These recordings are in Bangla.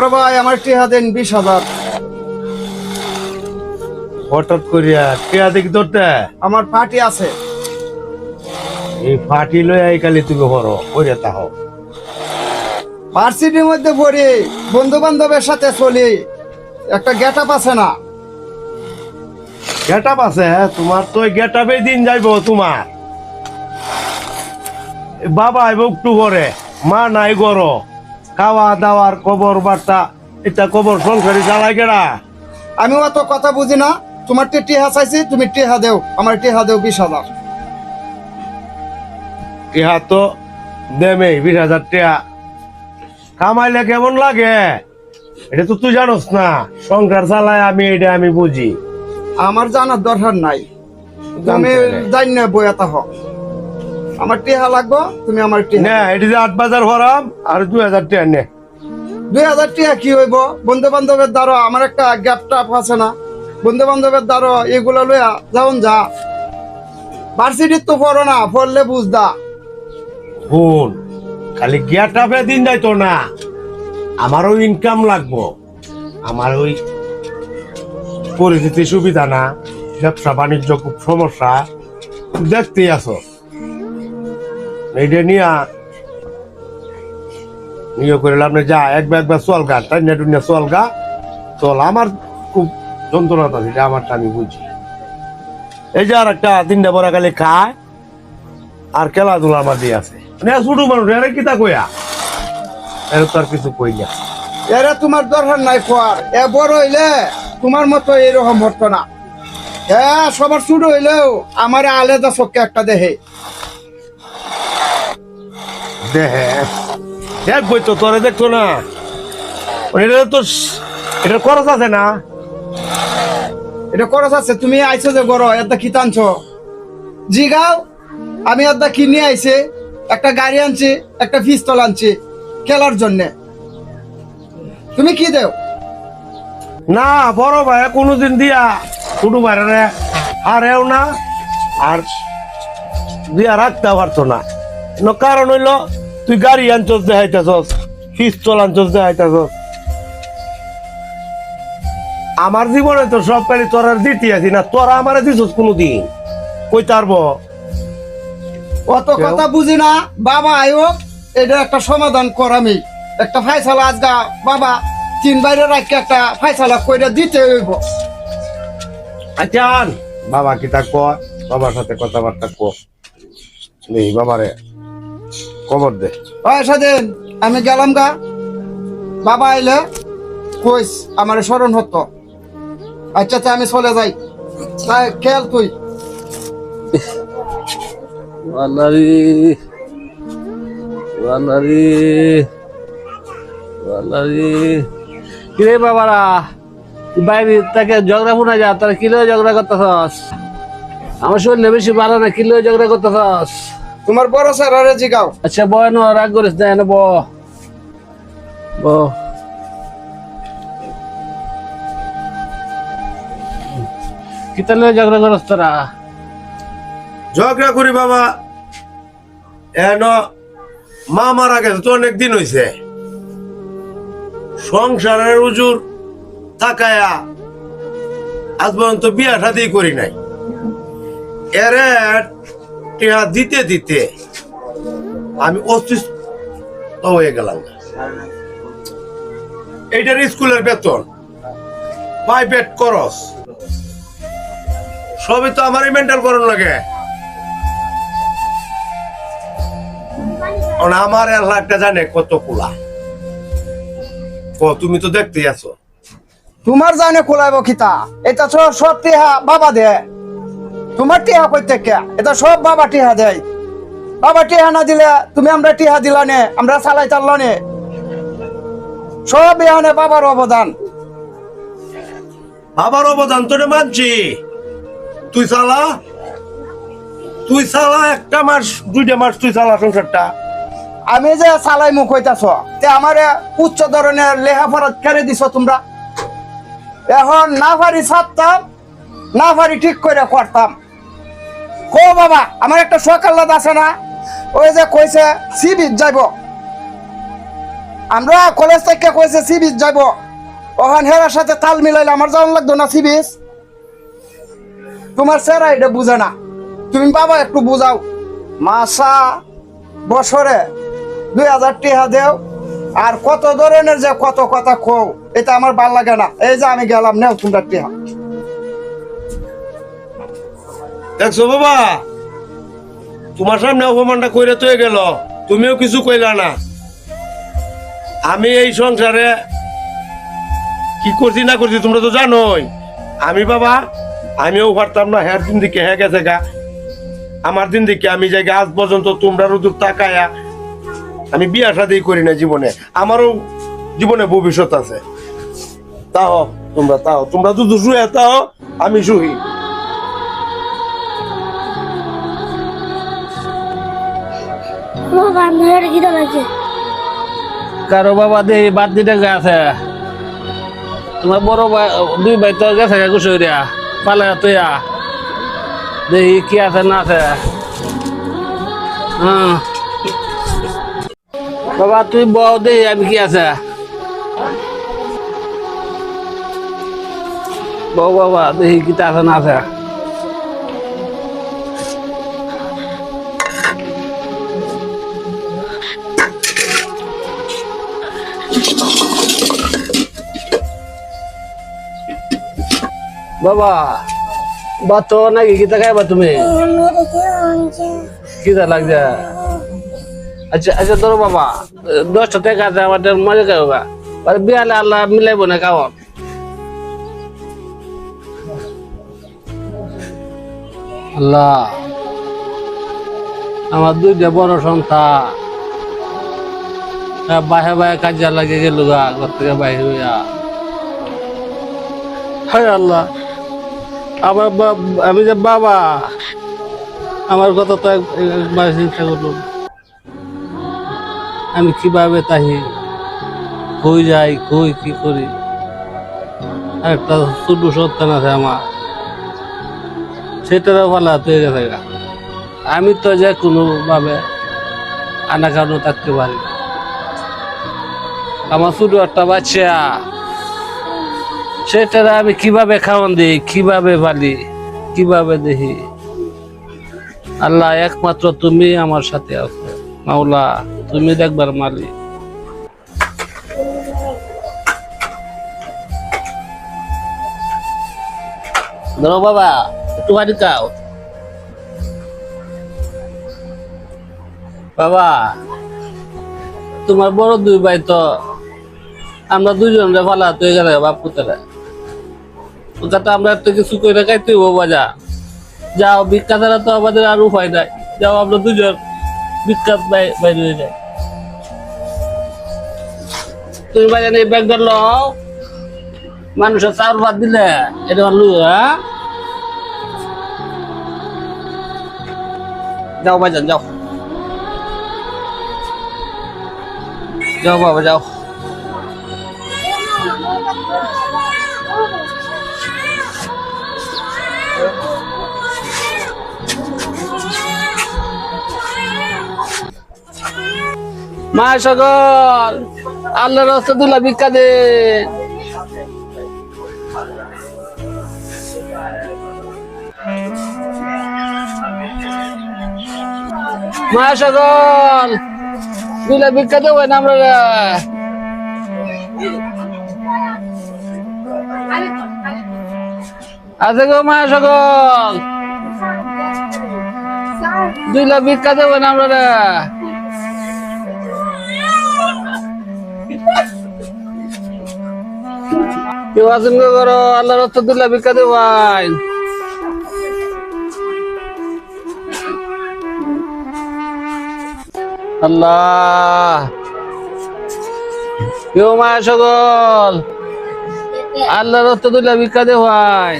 বড় ভাই আমার টিহা দেন বিশ হাজার। হঠাৎ করিয়া টিয়া দেখি ধরতে? আমার পার্টি আছে। এই ফাটি লই এই কালি তুমি হরো করিয়া তাহ। ভার্সিটির মধ্যে পড়ি বন্ধু বান্ধবের সাথে চলি। একটা গেট আপ আছে না? গেট আপ আছে তোমার তো গেট আপে দিন যাইব তোমার। বাবা আইব একটু করে মা নাই গর খাওয়া দাওয়ার কবর বার্তা এটা কবর সংসারী চালাই গেরা আমি অত কথা বুঝি না। তোমার টিহা চাইছি তুমি টিহা দেও। আমার টিহা দেও বিশ হাজার। ইহা তো দেমে বিশ হাজার টাকা কামাইলে কেমন লাগে? এটা তো তুই জানোস না। সংসার চালায় আমি এটা আমি বুঝি। আমার জানার দরকার নাই। তুমি। জানি না বইয়াতা হ আমার টিহা লাগবো তুমি আমার টিহা না এটি যে আট বাজার ভরাম আর দুই হাজার টাকা নে। দুই হাজার টিহা কি হইব? বন্ধু বান্ধবের দ্বারা আমার একটা গ্যাপ টাপ আছে না। বন্ধু বান্ধবের দ্বারা এগুলো লইয়া যাও যা। ভার্সিটির তো পড়ো না পড়লে বুঝদা। শুন খালি গিয়াটাপে দিন যাইতো না। আমারও ইনকাম লাগবো। আমার ওই পরিস্থিতি সুবিধা না। ব্যবসা বাণিজ্য খুব সমস্যা। দেখতেই আছো এইটা নিয়া। নিয়ে করে নেই, যা একবার একবার চল গা টাইনা টুনিয়া চল গা। চল আমার খুব যন্ত্রণা আছে এটা আমারটা আমি বুঝি। এই যে আর একটা তিনটা বড় খালি খায় আর খেলাধুলা আমার দিয়ে আছে। মানে ছোট মানুষ এরা কিতা কইয়া? এর তো আর কিছু কই না। এরা তোমার দরকার নাই কোয়ার এ বড় হইলে তোমার মতো এরকম হতো না। হ্যাঁ সবার শুরু হইলেও আমার আলাদা চোখে একটা দেহে দেহে দেখ বই তো তোরে দেখতো না। এটা তো এটা খরচ আছে না? এটা খরচ আছে তুমি আইছো যে বড় এটা কি টানছো? জিগাও আমি এটা কিনে আইছে? একটা গাড়ি আনছি একটা পিস্তল আনছি খেলার জন্যে। তুমি কি দেও? না বড় ভাই কোনোদিন দিয়া ছোট ভাইরে হারেও না আর দিয়া রাখতে পারতো না। ন কারণ হইল তুই গাড়ি আনছস দেখাইতেছস পিস্তল আনছস দেখাইতেছস। আমার জীবনে তো সব কালি তোর আর দিতে আছি না তোরা আমারে দিছস কোনোদিন। কই তারবো অত কথা বুঝি না বাবা আয়ো এটা একটা সমাধান কর আমি। একটা ফাইসালা আজগা বাবা তিন বাইরে রাখকে একটা ফাইসালা কইরা দিতে হইব। আচ্ছা বাবা কি তা কয়? বাবার সাথে কথাবার্তা ক নেই বাবারে। খবর দে। ওই স্বাধীন আমি গেলাম গা। বাবা আইলে কইস আমার স্মরণ হতো। আচ্ছা তা আমি চলে যাই। তাই খেয়াল তুই। কিরে বাবারা বাইরে তাকে ঝগড়া শোনা যা তারা কিলো ঝগড়া করতেছস? আমার শরীরে বেশি ভালো না কিলো ঝগড়া করতেছস? তোমার বড় স্যার আরে জিগাও। আচ্ছা বয় ন রাগ করিস না এনে ব ব কিতালে ঝগড়া করস তোরা? ঝগড়া করি বাবা। এন মা মারা গেছে তো অনেক দিন হয়েছে সংসারের উজুর তাকায়া আজ পর্যন্ত বিয়া শাদি করি নাই। এরে টিহা দিতে দিতে আমি অসুস্থ হয়ে গেলাম। এইটার স্কুলের বেতন। প্রাইভেট করস সবই তো আমারই মেন্টাল করুন লাগে। আমার এলাকা জানে কত ও, তুমি তো দেখতেই আছো। তোমার জানে খোলাইব খিতা। এটা সব টিহা বাবা দে। তোমার টিহা কইতে কে? এটা সব বাবা টিহা দেয়। বাবা টিহা না দিলে তুমি আমরা টিহা দিলা নে আমরা চালাই চাললো নে। সব এখানে বাবার অবদান। বাবার অবদান তোরে মানছি। তুই চালা? তুই চালা একটা মাস দুইটা মাস তুই চালা সংসারটা। আমি যে চালাই মুখ হইতাছ তে আমারে উচ্চ ধরনের লেখাপড়া কেড়ে দিছ তোমরা। এখন না পারি ছাড়তাম না পারি ঠিক করে করতাম। কো বাবা, আমার একটা সকাল আছে না। ওই যে কইছে সিবিট যাইব। আমরা কলেজ থেকে কইছে, সি বিচ যাব ওখান হেরার সাথে তাল মিলাইলে আমার যাওয়ান লাগতো না, সি বিচ? তোমার স্যারা এটা বুঝে না। তুমি বাবা একটু বুঝাও। মাসা, বছরে দুই হাজার টিহা দেও, আর কত ধরনের যে কত কথা খো এটা আমার ভালো লাগে না। এই যে আমি গেলাম, নেও তোমরা টিহা। দেখছ বাবা? তোমার সামনে অপমানটা কইরে তো গেল। তুমিও কিছু কইলা না। আমি এই সংসারে কি করছি না করছি তোমরা তো জানোই। আমি বাবা, আমিও পারতাম না হ্যার দিন দিকে হ্যাঁ গেছে গা। আমার দিন দিকে আমি যাই আজ পর্যন্ত তোমরা রুদুর তাকায়া আমি বিয়া শাদি করি না জীবনে। আমারও জীবনে ভবিষ্যৎ আছে। তাও, তোমরা তাও, তোমরা তো শুয়ে তাও আমি শুই কারও বাবা দেহি বাদ দিতে গেছে। তোমার বড় ভাই, দুই ভাই তো গেছে গুসইয়া পালে তুইয়া। দেখি কি আছে না আছে। হ্যাঁ। বাবা, তুই বউ দেহি আমি কি আছে? বউ বাবা দেখি কি আছে না আছে। বাবা, বাতো নাকি কিতা খাইবা তুমি? কিতা লাগছে। আচ্ছা আচ্ছা ধরো বাবা, দশটা টাকা আছে আমাদের মজা খাইবা বিয়ালে আল্লাহ মিলাইব না খাওয়ান আল্লাহ, আমার দুইটা বড় সন্তান। তা বাহে বাহে কাজে লাগে গেল গা, ঘর থেকে বাহির হইয়া। হায় আল্লাহ। আমার আমি যে বাবা, আমার কথা তো এক- একবার চিন্তা করুন আমি কীভাবে তাহি, কই যাই, কই কি করি? একটা ছোট সন্তান আছে আমার। সেটারও ভালো হয়ে গেছে আমি তো যে কোনোভাবে আনা থাকতে পারি আমার ছোট একটা বাচ্চা। সেটারা আমি কীভাবে খাওয়ান দিই, কীভাবে পালি কীভাবে দেখি আল্লাহ একমাত্র তুমি আমার সাথে আছো। মাওলা, তুমি দেখবার মালিক ধরো বাবা, একটু বাবা, তোমার বড় দুই ভাই তো, আমরা দুজন রে ভালো তুই গেলে বাপ পুতরা। যাতে আমরা একটা কিছু করে খাইতে হব বাজা। যাও ছাড়া তো আমাদের আর উপায় নাই। যাও, আমরা দুজন বিখ্যাত বাইরে হয়ে যাই। তুমি বাজান এই ব্যাগ ধরলো মানুষের চাউল ভাত দিলে, এটা ভালো হ্যাঁ? যাও বাজান যাও। যাও বাবা, যাও। মা সকল আল্লাহ রসদুল্লাহ ভিক্ষা দে। মা সকল দুলা ভিক্ষা দেবো না আমরা আছে গো মা সকল দুই লাখ ভিক্ষা দেবো না আমরা কেউ আছেন করো আল্লাহ লাখ ভিক্ষা ভাই আল্লাহ। কেউ মা সকল আল্লাহ দুই ভিক্ষা ভাই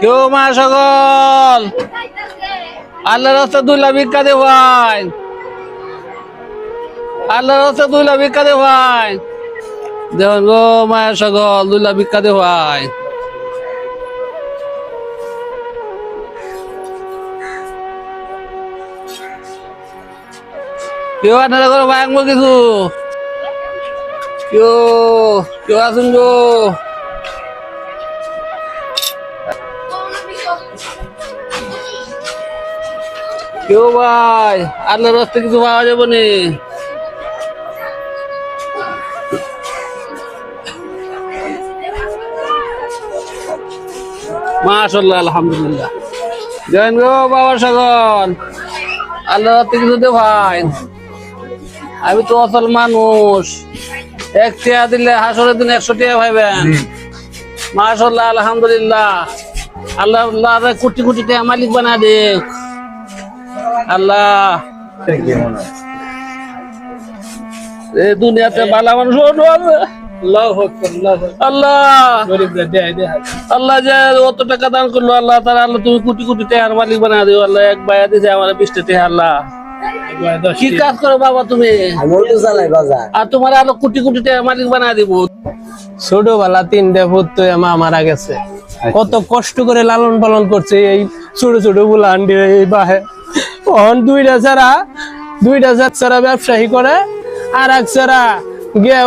কেউ মা সকল আল্লাহ রাস্তা দুইলা ভিক্ষা দে ভাই। আল্লাহ রাস্তা দুইলা ভিক্ষা দে ভাই। দেখুন গো মায়া সকল দুইলা ভিক্ষা দে ভাই। কেউ আপনারা করে ভাই কিছু? কেউ কেউ আসুন গো। কেউ ভাই আল্লাহর রাস্তায় কিছু পাওয়া যাবে নি? মাশাল্লাহ আলহামদুলিল্লাহ। জয়েন গো বাবা সাগর। আল্লাহ রাতে কিছু দে ভাই। আমি তো অসল মানুষ। এক টিয়া দিলে হাসরের দিন একশো টিয়া ভাইবেন। মাশাল্লাহ আলহামদুলিল্লাহ। আল্লাহ আল্লাহ কোটি কোটি টাকা মালিক বানা দে আল্লাহ। এ দুনিয়াতে বালা মানুষ অন্য আছে। আল্লাহ আল্লাহ যে অত টাকা দান করল আল্লাহ তারা আল্লাহ তুমি কোটি কোটি টাকার মালিক বানা দিও। আল্লাহ এক বায়া দিছে আমার বিশটা টাকা আল্লাহ। কি কাজ করো বাবা তুমি? আর তোমার আলো কোটি কোটি টাকার মালিক বানা দিব। ছোটবেলা তিনটে পুত্র মা মারা গেছে। কত কষ্ট করে লালন পালন করছে এই ছোট ছোট বুলান এই বাহে। দুইটা ছাড়া দুইটা ছাড়া ব্যবসায়ী করে, আর এক ছাড়া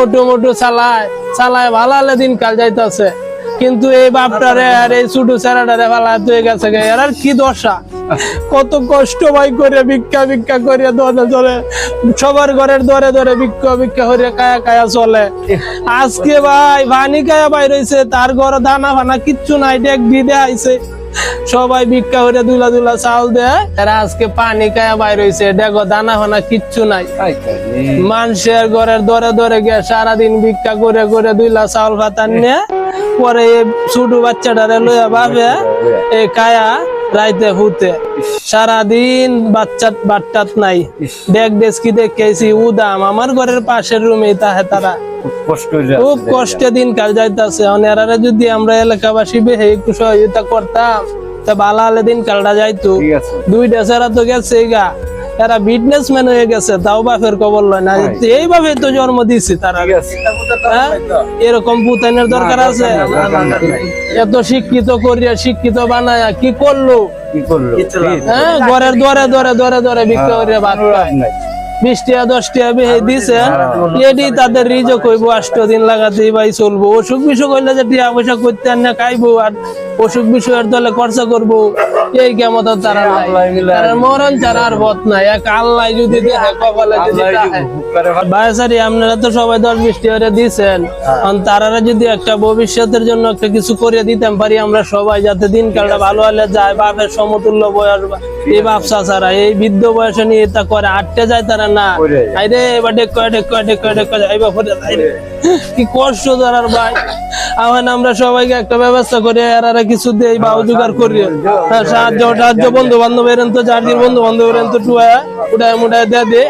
অটো মোটো চালায় চালায় ভালালে দিন কাল যাইতেছে। কিন্তু এই বাপটারে আর এই ছোট ছাড়াটারে ভালা তুই গেছে আর কি দশা? কত কষ্ট ভাই করে ভিক্ষা ভিক্ষা করে দরে ধরে সবার ঘরের দরে ধরে ভিক্ষা ভিক্ষা করে কায়া কায়া চলে। আজকে ভাই ভানি কায়া বাই রইছে তার ঘর দানা ফানা কিচ্ছু নাই, ডেক দিয়ে আইছে সবাই ভিক্ষা করে দুলা দুলা চাল দেয়। এরা আজকে পানি কায়া বাই হয়েছে দেখো দানা হানা কিচ্ছু নাই। মানুষের ঘরের দরে দরে গিয়ে সারাদিন ভিক্ষা করে করে দুইলা চাউল ভাতান নিয়ে পরে ছোট বাচ্চাটারে লইয়া ভাবে এই কায়া রাইতে হুতে। সারাদিন বাচ্চা বাট্টাত নাই। দেখ দেশকি দেখেছি উদাম। আমার ঘরের পাশের রুমে তাহে তারা। খুব কষ্টে দিন কাল যাইতেছে। অনেরারে যদি আমরা এলাকাবাসী বেহে একটু সহযোগিতা করতাম তা ভালো হলে দিন কালটা যাইতো। দুইটা ছাড়া তো গেছে গা। এরা বিজনেসম্যান হয়ে গেছে তাও বাপের খবর লয় না এইভাবে তো জন্ম দিছে তারা হ্যাঁ? এরকম পুতানের দরকার আছে এত শিক্ষিত করিয়া শিক্ষিত বানায়া কি করল হ্যাঁ ঘরের দরে দরে দরে দরে বিক্রি করিয়া ভাত বেহে দিছে এডি তাদের রিজক হইব আষ্ট দিন লাগাতেই ভাই চলবো অসুখ বিসুখ হইলে যে টিয়া পয়সা করতে আর না খাইবো আর অসুখ বিষয়ের দলে খরচা করব। এই কেমত তারা তারা মরণ ছাড়া আর বত নাই। এক আল্লাহ যদি ভাইসারি আপনারা তো সবাই দশ বিশ টাকা দিচ্ছেন তারা যদি একটা ভবিষ্যতের জন্য একটা কিছু করে দিতাম পারি আমরা সবাই যাতে দিনকালটা ভালো হলে যায়। বাপের সমতুল্য বয়স এই বাপসা ছাড়া। এই বৃদ্ধ বয়সে নিয়ে তা করে আটটে যায় তারা না। আইরে এবার ডেক ডেক ডেক ডেক আইরে কি কষ্ট তারার ভাই। এখন আমরা সবাইকে একটা ব্যবস্থা করে। এরা কিছু দেই বা জোগাড় করি। হ্যাঁ, সাহায্য সাহায্য বন্ধু বান্ধব এরেন তো দিন বন্ধু বান্ধব এরেন তো টুয়া উঠায় মুঠায় দিয়ে